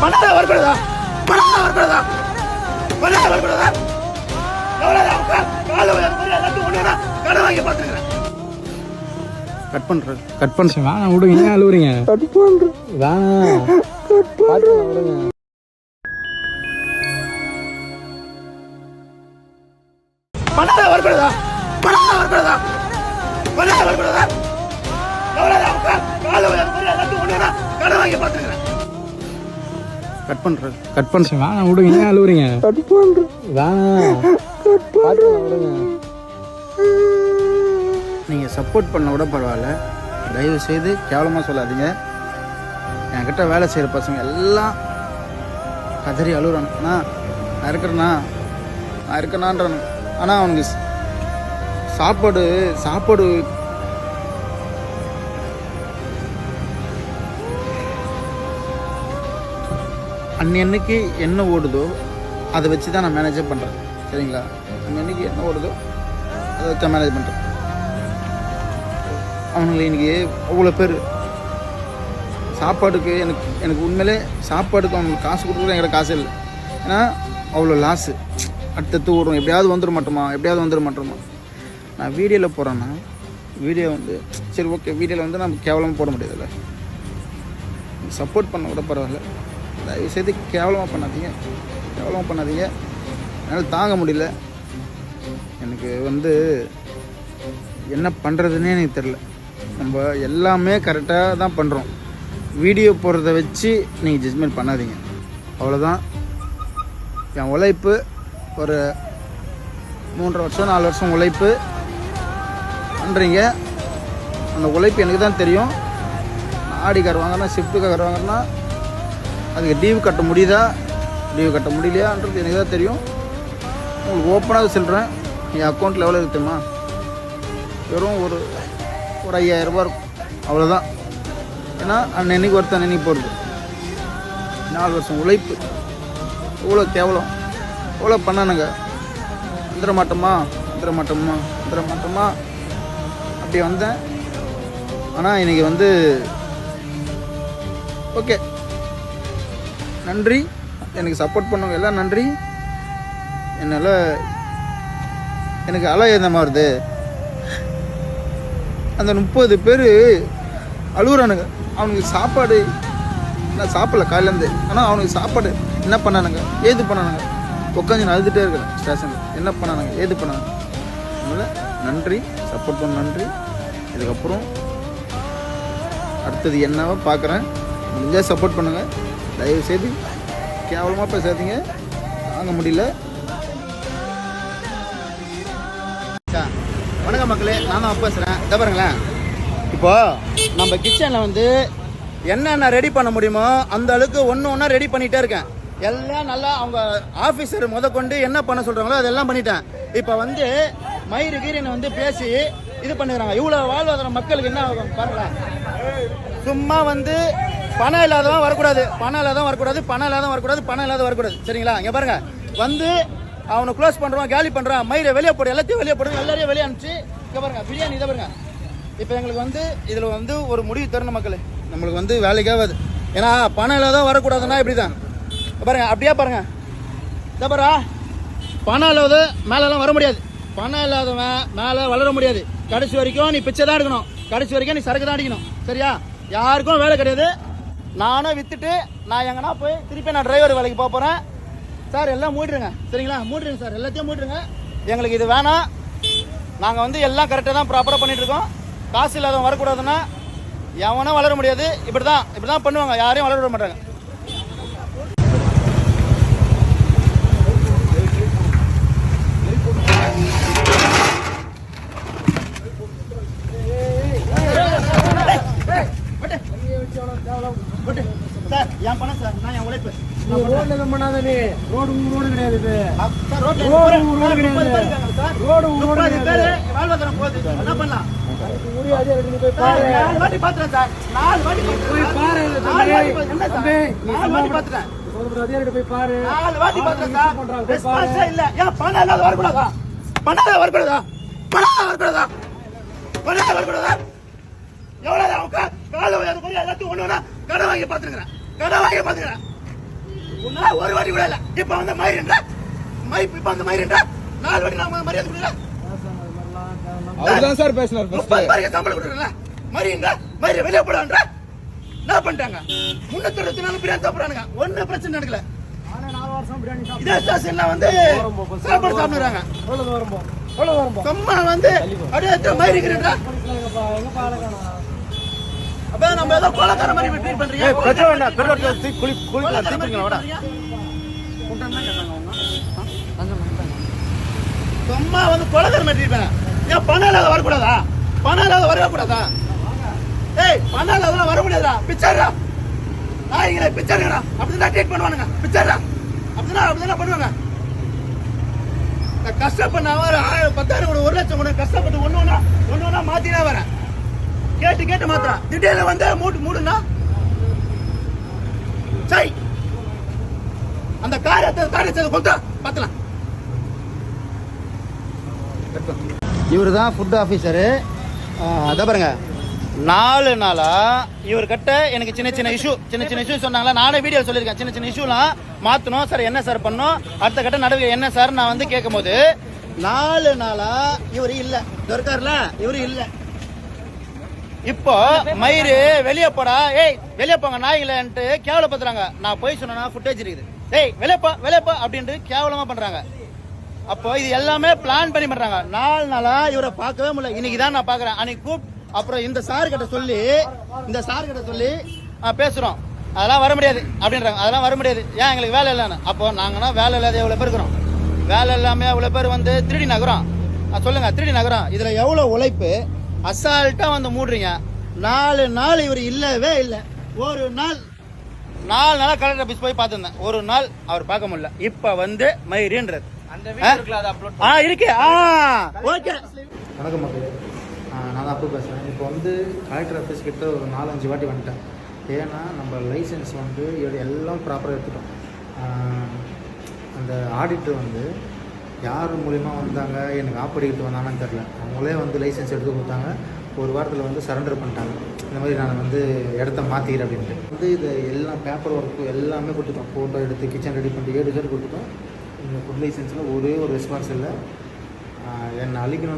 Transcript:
பண்ணாத வரக்கூடாதா? பண்ணாத வரக்கூடாதா? பண்ணாத வரக்கூடாதா? கட் பண்ணுறேன் கட் பண்ணுறேன் வேணாம் விடுங்க ஏன் அழுவுறீங்க? கட் பண்ணுறேன் வேணாம் பார்த்து விடுங்க. பண்ணாத வரக்கூடாதா? பண்ணாத வரக்கூடாதா? பண்ணாத வரக்கூடாதா? எவ்வளவு காலை ஒண்ணா கடன் வாங்கி பார்த்துக்கிறேன் கட் பண்ணுறேன் கட் பண்ணுறேன் வேணாம் விடுங்க ஏன் அழுவுறீங்க. கட் பண்ணுறேன் வேணாம் பார்த்து விடுங்க. நீங்கள் சப்போர்ட் பண்ண கூட பரவாயில்ல. தயவு செய்து கேவலமாக சொல்லாதீங்க. என்கிட்ட வேலை செய்கிற பசங்க எல்லாம் கதறி அழுகுறானு நான் இருக்கிறேண்ணா. நான் இருக்கேனான்றானு ஆனால் அவனுக்கு சாப்பாடு சாப்பாடு அன்னன்னைக்கு என்ன ஓடுதோ அதை வச்சு தான் நான் மேனேஜே பண்ணுறேன் சரிங்களா? அன்னன்னைக்கு என்ன ஓடுதோ அதை வச்சு தான் மேனேஜ் பண்ணுறேன் அவனுங்களை இன்னைக்கு அவ்வளோ பேர்? சாப்பாடுக்கு எனக்கு எனக்கு உண்மையிலே சாப்பாடுக்கு அவனுக்கு காசு கொடுக்குறது என்கிட்ட காசு இல்லை. ஏன்னா அவ்வளோ லாஸு அடுத்தடுத்து ஓடுறோம் எப்படியாவது வந்துட மாட்டோமா? எப்படியாவது வந்துட மாட்டோமா? நான் வீடியோவில் போகிறேன்னா வீடியோ வந்து சரி ஓகே வீடியோவில் வந்து நம்ம கேவலமாக போட முடியாதுல்ல. சப்போர்ட் பண்ண கூட பரவாயில்ல. தயவு செய்து கேவலமாக பண்ணாதீங்க. கேவலமாக பண்ணாதீங்க. என்னால் தாங்க முடியல. எனக்கு வந்து என்ன பண்ணுறதுன்னே எனக்கு தெரில நம்ம எல்லாமே கரெக்டாக தான் பண்ணுறோம் வீடியோ போடுறத வச்சு நீங்கள் ஜட்ஜ்மெண்ட் பண்ணாதீங்க. அவ்வளோதான் என் உழைப்பு ஒரு மூன்றரை வருஷம் நாலு வருஷம் உழைப்பு பண்ணுறீங்க அந்த உழைப்பு எனக்கு தான் தெரியும். ஆடி கார் வாங்கினா ஷிஃப்ட்டு கார் வாங்கினா அதுக்கு லீவு கட்ட முடியுதா? டியூ கட்ட முடியலையான்றது எனக்கு தான் தெரியும். உங்களுக்கு ஓப்பனாக சொல்கிறேன் என் அக்கௌண்ட்டில் எவ்வளோ இருக்குமா? வெறும் ஒரு ஒரு ஐயாயிரம் ரூபாய் இருக்கும். அவ்வளோதான் ஏன்னா அன்னன்னைக்கு ஒருத்தன் அன்னைக்கு போகிறது நாலு வருஷம் உழைப்பு. இவ்வளோ கேவலம். எவ்வளோ பண்ணானுங்க? வந்துட மாட்டோமா வந்துட மாட்டோமா வந்துட மாட்டோமா அப்படி வந்தேன். ஆனால் இன்றைக்கி வந்து ஓகே நன்றி. எனக்கு சப்போர்ட் பண்ணவங்க எல்லாம் நன்றி. என்னால் எனக்கு அலை எந்தமா வருது அந்த முப்பது பேர் அழுகுறானுங்க. அவனுக்கு சாப்பாடு நான் சாப்பிடல காலையிலேருந்து ஆனால் அவனுக்கு சாப்பாடு என்ன பண்ணானுங்க? ஏது பண்ணானுங்க? உட்காந்து நான் அழுதுகிட்டே இருக்கிறேன் ஸ்டேஷனில். என்ன பண்ணானுங்க? ஏது பண்ணானுங்க? அதனால் நன்றி சப்போர்ட் பண்ண நன்றி. இதுக்கப்புறம் அடுத்தது என்னவோ பார்க்குறேன். முடிஞ்சால் சப்போர்ட் பண்ணுங்கள் தயவு செய்து கேவலமாக பேசாதீங்க. தாங்க முடியல. வணக்கம் மக்களே நான் தான் பேசுகிறேன் இதை பாருங்களேன். இப்போ நம்ம கிச்சனில் வந்து என்னென்ன ரெடி பண்ண முடியுமோ அந்த அளவுக்கு ஒன்று ஒன்றா ரெடி பண்ணிகிட்டே இருக்கேன். எல்லாம் நல்லா அவங்க ஆஃபீஸர் முத கொண்டு என்ன பண்ண சொல்கிறாங்களோ அதெல்லாம் பண்ணிட்டேன். இப்போ வந்து மயிறு கீரினை வந்து பேசி இது பண்ணுறாங்க இவ்வளோ வாழ்வாதார மக்களுக்கு என்ன ஆகும் பாருங்களேன். சும்மா வந்து பணம் இல்லாதவன் வரக்கூடாது. பணம் இல்லாதவன் வரக்கூடாது பணம் இல்லாதவன் வரக்கூடாது பணம் இல்லாத வரக்கூடாது. சரிங்களா? இங்கே பாருங்க. வந்து அவனை க்ளோஸ் பண்ணுறான் கேலி பண்ணுறான் மயிரை வெளியே போடு எல்லாத்தையும் வெளியே போடுங்க எல்லாரையும் வெளியே அனுப்பிச்சு இங்கே பாருங்க பிரியாணி இதை பாருங்க. இப்போ எங்களுக்கு வந்து இதில் வந்து ஒரு முடிவு தரணும் மக்களே. நம்மளுக்கு வந்து வேலைக்காகாது ஏன்னா பணம் இல்லாத வரக்கூடாதுன்னா இப்படி தான் பாருங்க அப்படியே பாருங்க. இதை பணம் இல்லாத மேலெல்லாம் வர முடியாது. பணம் இல்லாதவன் மேலே வளர முடியாது. கடைசி வரைக்கும் நீ பிச்சை தான் எடுக்கணும். கடைசி வரைக்கும் நீ சரக்கு தான் அடிக்கணும். சரியா? யாருக்கும் வேலை கிடையாது. நானும் வித்துட்டு நான் எங்கன்னா போய் திருப்பி நான் டிரைவர் வேலைக்கு போக போகிறேன் சார் எல்லாம் மூடிடுங்க. சரிங்களா? மூடிடுங்க சார் எல்லாத்தையும் மூடிடுங்க. எங்களுக்கு இது வேணாம். நாங்கள் வந்து எல்லாம் கரெக்டாக தான் ப்ராப்பராக பண்ணிட்டு இருக்கோம். காசு இல்லாதவன் வரக்கூடாதுன்னா எவனும் வளர முடியாது. இப்படி தான் இப்படி தான் பண்ணுவாங்க. யாரையும் வளர விட மாட்டாங்க சார் என் பணம் சார் நான் என் உழைப்பு ரோட்ல பண்ணாத ரோடு ரோடு கிடையாது இது ரோடு ரோடு கிடையாது. ரோடு ரோடு கிடையாது. வாழ்வாதாரம் போகுது. என்ன பண்ணலாம்? போய் பாரு பணம் இல்லாத வரக்கூடாதா? பணம் வரக்கூடாதா? பணம் வரக்கூடாதா? பணம் வரக்கூடாதா? எவ்வளவு அவங்க காலை எல்லாத்தையும் ஒண்ணு கடன் வாங்கி பார்த்துருக்கிறேன். கடன் வாங்கி பார்த்துக்கிறேன். உன்னால ஒரு வாட்டி கூட இல்ல இப்ப வந்து மயிரின்ற மை இப்ப வந்து மயிரின்ற நாலு வாட்டி நான் மரியாதை கொடுக்கல அவர்தான் சார் பேசினார் முப்பது பேருக்கு சம்பளம் கொடுக்கல மரியுங்க மயிரை வெளியே போடான்ற என்ன பண்ணிட்டாங்க? முன்னூத்தி இருபத்தி நாலு பிரியாணி சாப்பிடுறானுங்க. ஒன்னும் பிரச்சனை நடக்கல. ஆனா நாலு வருஷம் பிரியாணி சாப்பிட்டு இதே ஸ்டேஷன்ல வந்து சாப்பாடு சாப்பிடுறாங்க சும்மா வந்து அப்படியே மயிரிக்கிறா அப்ப நம்ம ஏதோ கொலக்கார மாதிரி ட்ரீட் பண்றீங்க. பெட்ரோல் வேண்டாம். பெட்ரோல் குளி குளிக்கலாம் தீப்பிங்களா வாடா. சும்மா வந்து கொலக்கார மாதிரி ட்ரீட் பண்ண ஏன் பணம் இல்லாத வரக்கூடாதா? பணம் இல்லாத வரக்கூடாதா ஏய் பணம் இல்லாதெல்லாம் வர முடியாதா பிச்சாரா நாய்களை பிச்சாருங்கடா அப்படிதான் ட்ரீட் பண்ணுவானுங்க. பிச்சாரா அப்படிதான் அப்படிதான் பண்ணுவாங்க. நான் கஷ்டப்பட்ட ஒரு ஆயிரம் பத்தாயிரம் கூட ஒரு லட்சம் கூட கஷ்டப்பட்டு ஒண்ணு ஒண்ணா ஒண்ணு ஒண்ணா மாத்தினே வரேன் கேட்டு கேட்டு மாத்திரா. திடீர்னு வந்து மூட்டு மூடுனா? சை. அந்த காரியத்தை காரியத்தை கொண்டு பத்தலாம் இவர் தான் ஃபுட் ஆஃபீஸரு அதான் பாருங்க. நாலு நாளா இவர்கிட்ட எனக்கு சின்ன சின்ன இஷ்யூ சின்ன சின்ன இஷ்யூ சொன்னாங்களா? நானே வீடியோ சொல்லியிருக்கேன். சின்ன சின்ன இஷ்யூலாம் மாற்றணும் சார் என்ன சார் பண்ணும் அடுத்த கட்ட நடவடிக்கை என்ன சார்? நான் வந்து கேட்கும்போது நாலு நாளா இவர் இல்லை. இருக்கார்ல இவர் இல்லை. இப்போ மயிறு வெளியே போடா. ஏய் வெளியே போங்க நாய்களேன்ட்டு கேவலப்படுத்துறாங்க. நான் போய் சொன்னா ஃபுட்டேஜ் இருக்குது. ஏய் வெளியே போ வெளியே போ அப்படின்ட்டு கேவலமா பண்றாங்க. அப்போ இது எல்லாமே பிளான் பண்ணி பண்றாங்க. நாலு நாளா இவரை பார்க்கவே முடியல. இன்னைக்கு தான் நான் பாக்குறேன் அன்னைக்கு கூப் அப்புறம் இந்த சார் கிட்ட சொல்லி இந்த சார் கிட்ட சொல்லி பேசுறோம். அதெல்லாம் வர முடியாது அப்படின்றாங்க. அதெல்லாம் வர முடியாது. ஏன் எங்களுக்கு வேலை இல்லைன்னு? அப்போ நாங்கன்னா வேலை இல்லாத எவ்வளோ பேர் இருக்கிறோம். வேலை இல்லாமல் எவ்வளோ பேர் வந்து திருடி நகரம். சொல்லுங்க திருடி நகரம். இதுல எவ்வளோ உழைப்பு? அசால்ட்டா வந்து மூடுறீங்க. நாலு நாள் இவர் இல்லவே இல்லை. ஒரு நாள் நாலு நாளா கலெக்டர் ஆஃபீஸ் போய் பார்த்துருந்தேன். ஒரு நாள் அவர் பார்க்க முடியல. இப்ப வந்து மயிரின்றது. அந்த வீடியோ இருக்குல்ல, அதை அப்லோட் ஆ இருக்கு. ஆ. ஓகே. வணக்கம் மக்களே. நான் தான் அப்பு பேசுகிறேன் இப்போ வந்து கலெக்டர் ஆஃபீஸ் கிட்ட ஒரு நாலஞ்சு வாட்டி வந்துட்டேன். ஏன்னா நம்ம லைசன்ஸ் வந்து எல்லாம் ப்ராப்பராக எடுத்துட்டோம். அந்த ஆடிட்டர் வந்து யார் மூலிமா வந்தாங்க எனக்கு ஆப்படிக்கிட்டு வந்தாங்கன்னு தெரில அவங்களே வந்து லைசன்ஸ் எடுத்து கொடுத்தாங்க. ஒரு வாரத்தில் வந்து சரண்டர் பண்ணிட்டாங்க. இந்த மாதிரி நான் வந்து இடத்த மாற்றிக்கிறேன் அப்படின்ட்டு. வந்து இது எல்லாம் பேப்பர் ஒர்க்கு எல்லாமே கொடுத்துட்டோம். ஃபோட்டோ எடுத்து கிச்சன் ரெடி பண்ணிட்டு ஏடு சைடு கொடுத்துட்டோம். இந்த ஃபுட் லைசன்ஸில் ஒரே ஒரு ரெஸ்பான்ஸ் இல்லை. என்னை அழிக்கணும்.